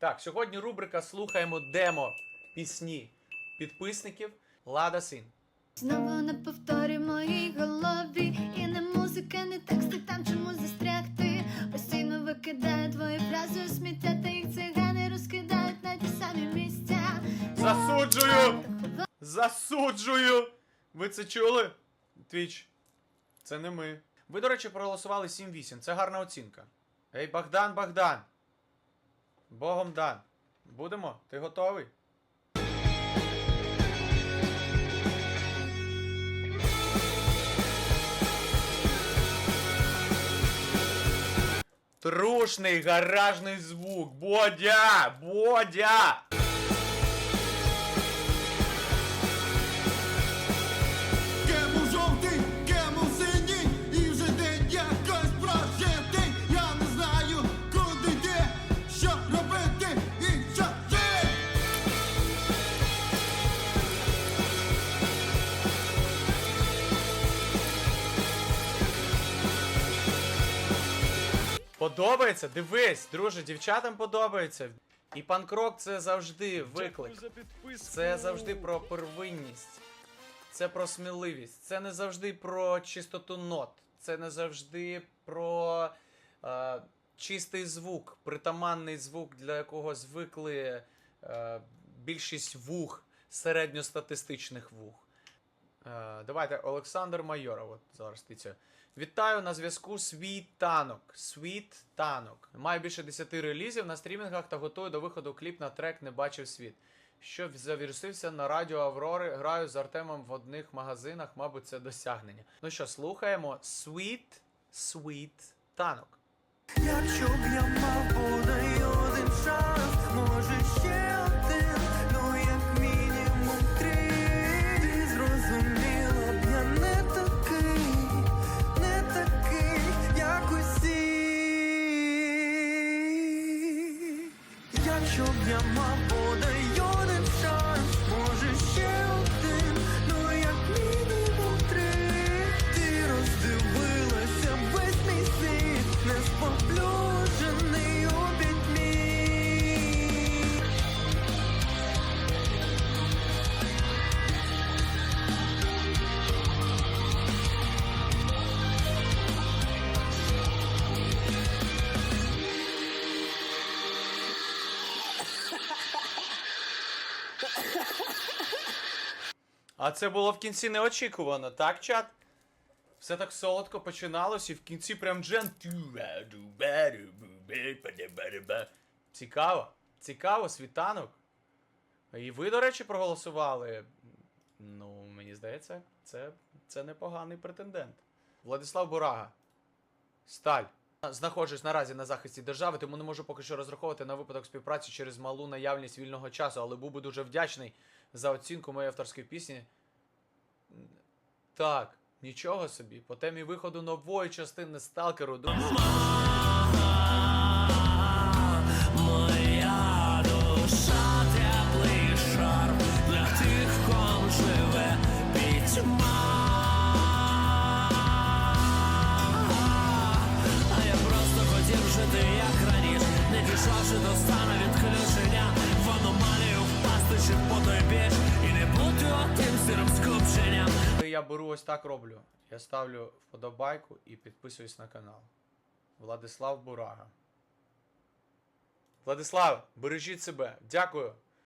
Так, сьогодні рубрика Слухаємо демо пісні підписників Лада Син. Знову на повторі моїй голові І не музика, не тексти, там чому застрягти Постійно викидаю твої фрази у сміття Та їх цигани розкидають на ті самі місця Засуджую! Засуджую! Ви це чули? Твіч. Це не ми. Ви, до речі, проголосували 7-8. Це гарна оцінка. Ей, Богдан, Богдан. Богом дан. Будемо? Ти готовий? Трушний гаражний звук. Бодя! Бодя! Подобається? Дивись, друже, дівчатам подобається. І панкрок це завжди виклик. Це завжди про первинність. Це про сміливість. Це не завжди про чистоту нот. Це не завжди про е, чистий звук, притаманний звук, для якого звикли е, більшість вух, середньостатистичних вух. Е, давайте, Олександр Майоров, от зараз тиця. Вітаю на зв'язку Світ Танок. Світ Танок. Маю більше 10 релізів на стрімінгах та готую до виходу кліп на трек Не бачив світ. Що завірусився на радіо Аврори, граю з Артемом в одних магазинах, мабуть, це досягнення. Ну що, слухаємо Sweet Sweet Танок. Якщо б я мав бодай один шанс, може Якщо А це було в кінці неочікувано, так, чат? Все так солодко починалось, і в кінці прям джен. Цікаво. Цікаво, світанок. І ви, до речі, проголосували. Ну, мені здається, це, це непоганий претендент. Владислав Бурага. Сталь. Знаходжусь наразі на захисті держави, тому не можу поки що розраховувати на випадок співпраці через малу наявність вільного часу, але був би дуже вдячний за оцінку моєї авторської пісні. Так, нічого собі. По темі виходу нової частини сталкеру. Моя душа біж і не бути отим сиром скупченням. Коли я беру ось так роблю. Я ставлю вподобайку і підписуюсь на канал. Владислав Бурага. Владислав, бережіть себе. Дякую.